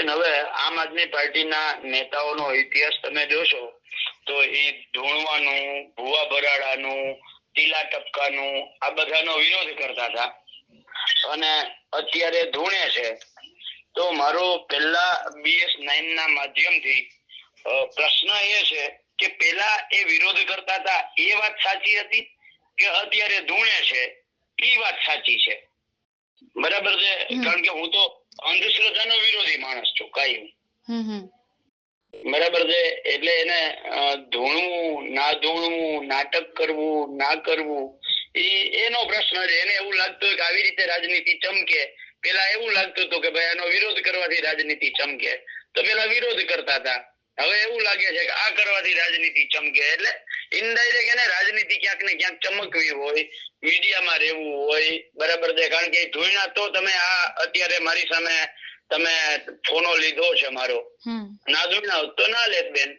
બેન હવે આમ આદમી પાર્ટીના નેતાઓનો ઇતિહાસ તમે જોશો તો એ ધૂણવાનું ભુવા ભરાડાનું ટીલા ટપકાનું આ બધાનો વિરોધ કરતા હતા. અને અત્યારે ધૂણે છે. તો મારો પહેલા બીએસ નાઇન ના માધ્યમથી પ્રશ્ન એ છે કે પેલા એ વિરોધ કરતા હતા એ વાત સાચી હતી કે અત્યારે ધૂણે છે? એ વાત સાચી છે. બરાબર છે? કારણ કે હું તો અંધશ્રદ્ધાનો વિરોધી હમ બરાબર છે? એટલે એને ધૂણવું ના ધૂણવું નાટક કરવું ના કરવું એ એનો પ્રશ્ન છે. એને એવું લાગતું કે આવી રીતે રાજનીતિ ચમકે. પેલા એવું લાગતું હતું કે ભાઈ આનો વિરોધ કરવાથી રાજનીતિ ચમકે. તો પેલા વિરોધ કરતા હતા. હવે એવું લાગે છે કે આ કરવાથી રાજનીતિ ચમકે. એટલે ઇનડાયરેક્ટ એને રાજનીતિ ક્યાંક ને ક્યાંક ચમકવી હોય મીડિયામાં રહેવું હોય. બરાબર છે? કારણ કે ધૂળના તો તમે આ અત્યારે મારી સામે તમે ફોનો લીધો છે મારો. ના ધૂળના તો ના લેત બેન.